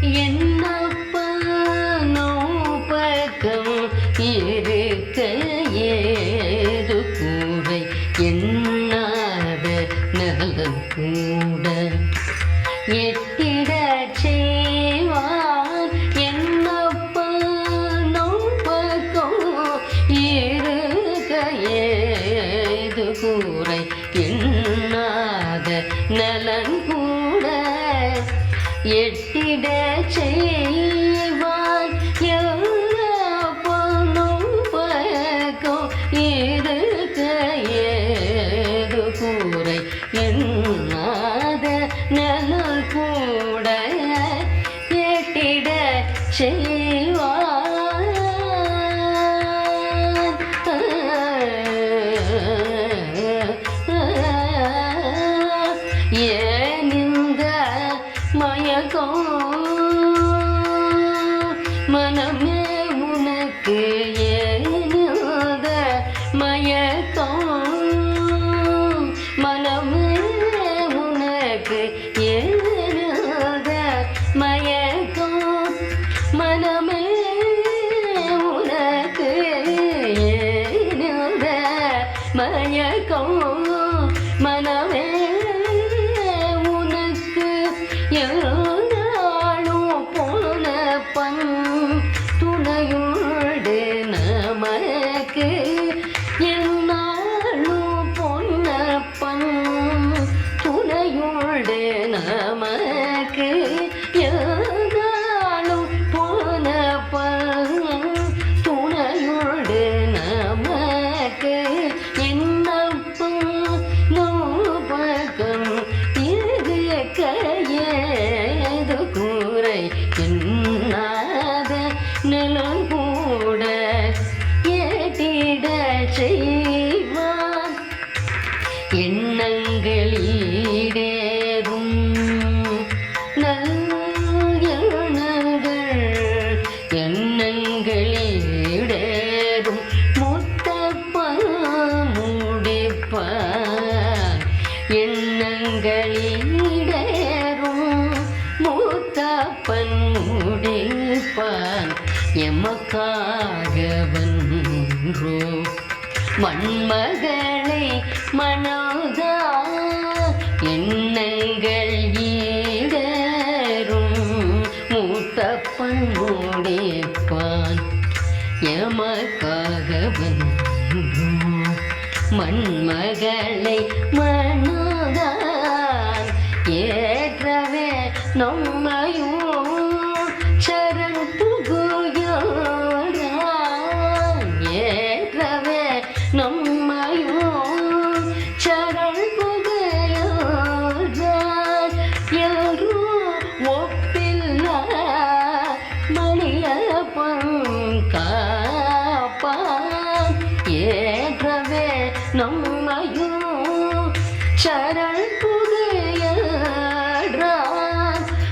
என்னப்பா நோபகம் இருக்க ஏது கூரை? எண்ணாத நலம் கூட? எட்டிட செய்வான் என்னப்பா நோபகம் இருக்க ஏது கூரை? எண்ணாத நலன் கூட? எட்டிட செய்வான் பொண்ணும் பழக்கம் இருக்க ஏது கூரை? என்னாத நலன் கூட எட்டிட செய்வான் మనమేమునకే நமக்கு என்னாலும் போன துணையோடு நமக்கு என்னப்பம் நோபகம். இது கையது கூரை? என்னாத நிலம் கூட ஏட்டிட செய்ய முடிப்பான் எமக்காகவன்றோ. மண்மகளை மனோதா எண்ணங்கள் ஈடரும் மூத்தப்பன் முடிப்பான். எமக்காகவன் மண்மகளை மனோதான் ஏற்றவே நம்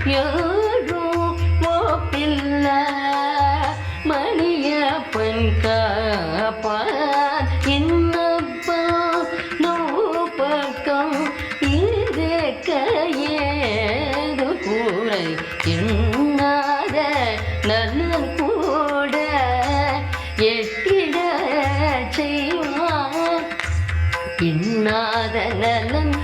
புகையான் யாரும் ஒப்பில்லா மணியப்பன் காப்பான் என்னப்பா நோப்பக்கம் இருக்க ஏது கூரை எண்ணாத நலன் கூட எட்டிட செய்வான் இன்னாத நலன்